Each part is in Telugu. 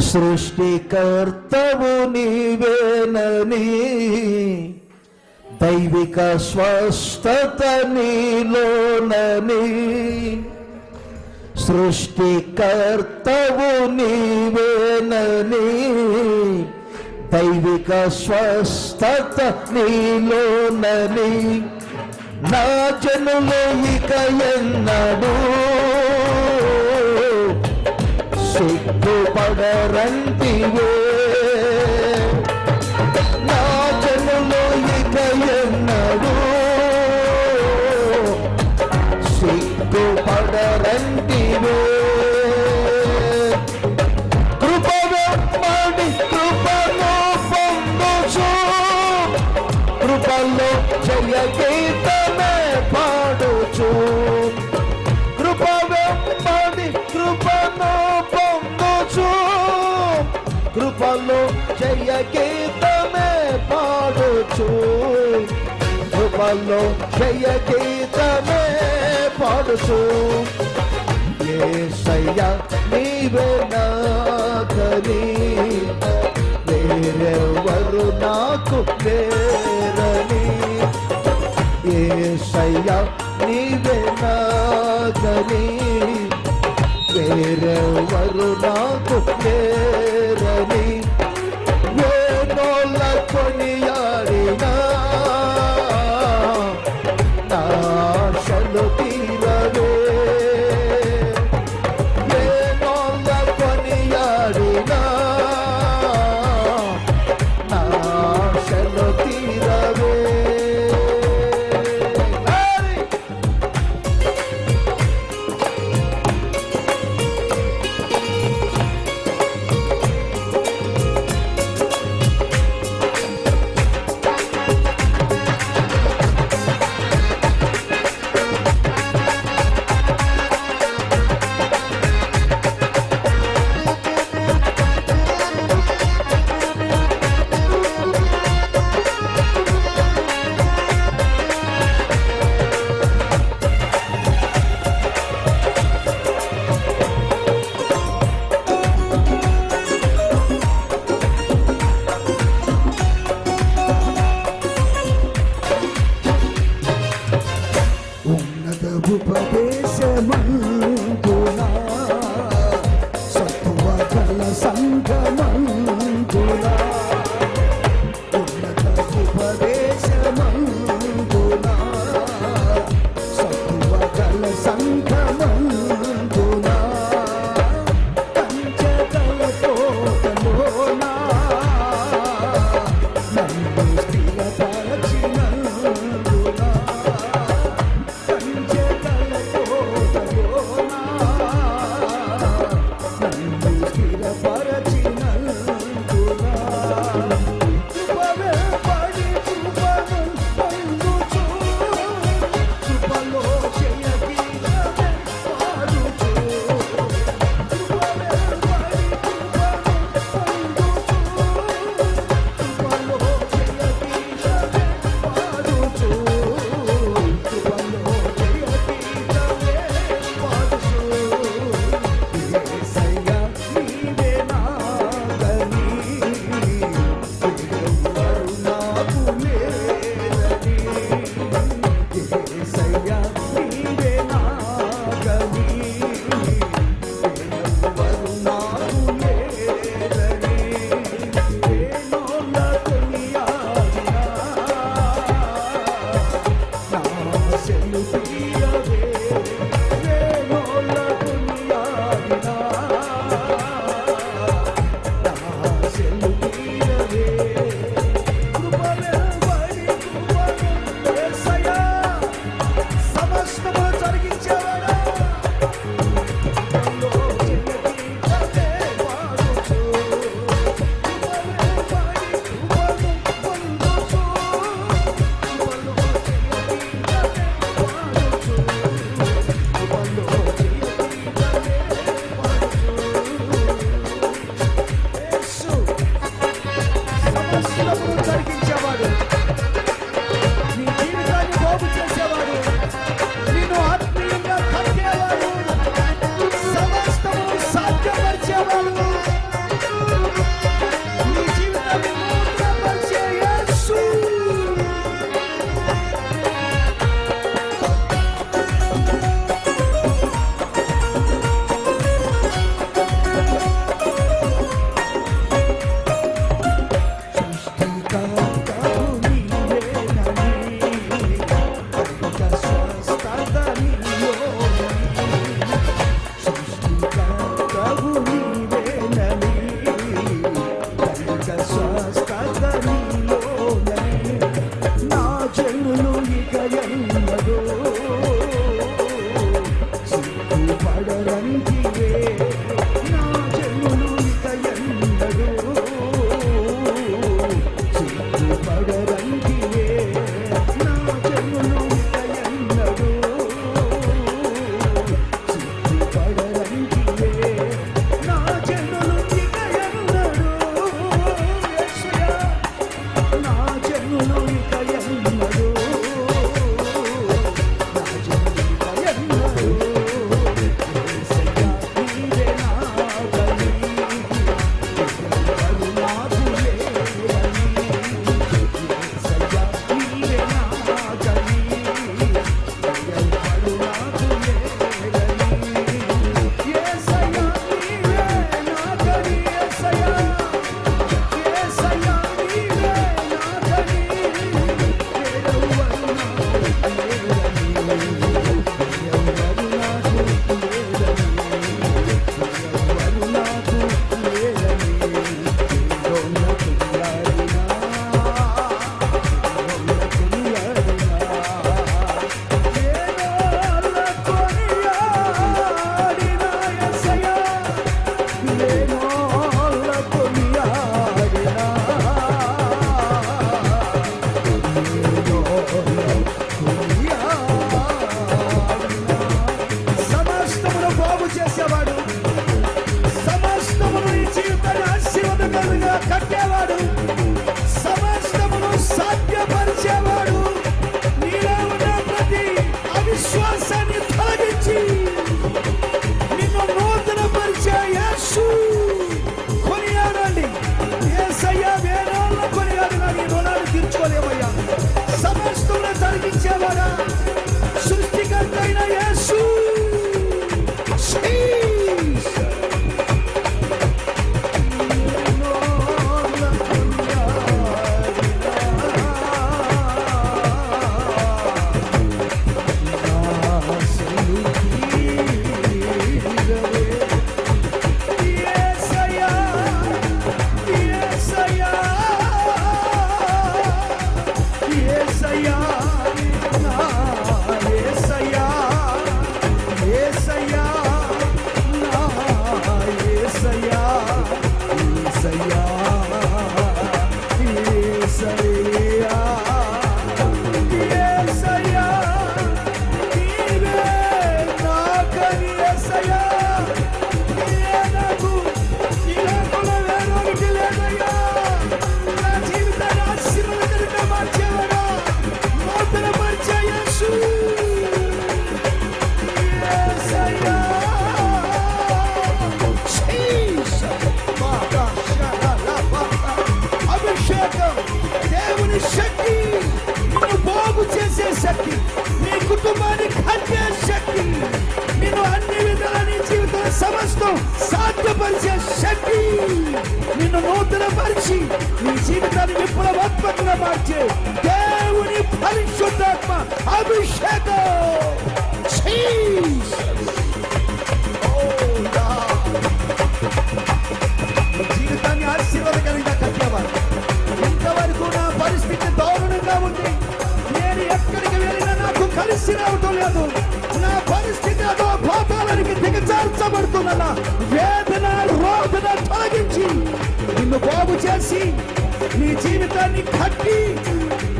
సృష్టికర్తవు నీవేనని దైవిక స్వస్థత నీలోనని. సృష్టికర్తవు నీవేనని దైవిక స్వస్థత నీలోనని. నా జనులు ఇక ఎన్నడూ సిగ్గుపడరంటివే నా జనులు ఇక ఎన్నడూ సిగ్గుపడరంటివే గీతమే పాడుచు. కృపలో జయ గీతమే పాడుచు. ఏసయ్య నీవే నాకని వేరెవరు నాకు వేరని ఏసయ్య నీవే నాకని వేరెవరు నాకు వేరని Hare కట్టేవాడు. Aleluia, Senhor. నూతనపరిచే శక్తి నిన్ను నూతనపరిచి నీ జీవితాన్ని విప్లవాత్మకంగా మార్చే దేవుని పరిశుద్ధాత్మ అభిషేకం. Oh, జీవితాన్ని ఆశీర్వాదకరంగా కట్టేవారు ఇంతవరకు నా పరిస్థితి దారుణంగా ఉంది. నేను ఎక్కడికి వెళ్ళినా నాకు కలిసి రావటం లేదు. నా పరిస్థితి అదో పాతాలనికి దిగజార్చబడుతున్నా రాసి నీ జీవితాన్ని కట్టి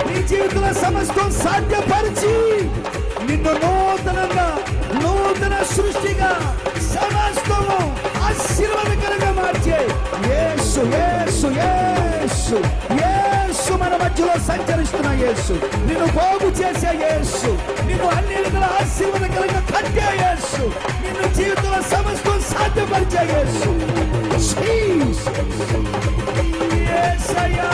నీ జీవితంలో సమస్తం సాధ్యపరిచి నిన్ను నూతనంగా నూతన సృష్టిగా సమస్తము ఆశీర్వాదకరంగా మార్చే యేసు యేసు యేసు యేసు మన మధ్యలో సంచరిస్తున్న యేసు. నిన్ను బాగు చేసే యేసు. నిన్ను అన్ని విధాల ఆశీర్వాదకరంగా కట్టే యేసు. నిన్ను జీవితంలో సమస్తం సాధ్యపరిచే యేసు. Jesus. ఏసయ్యా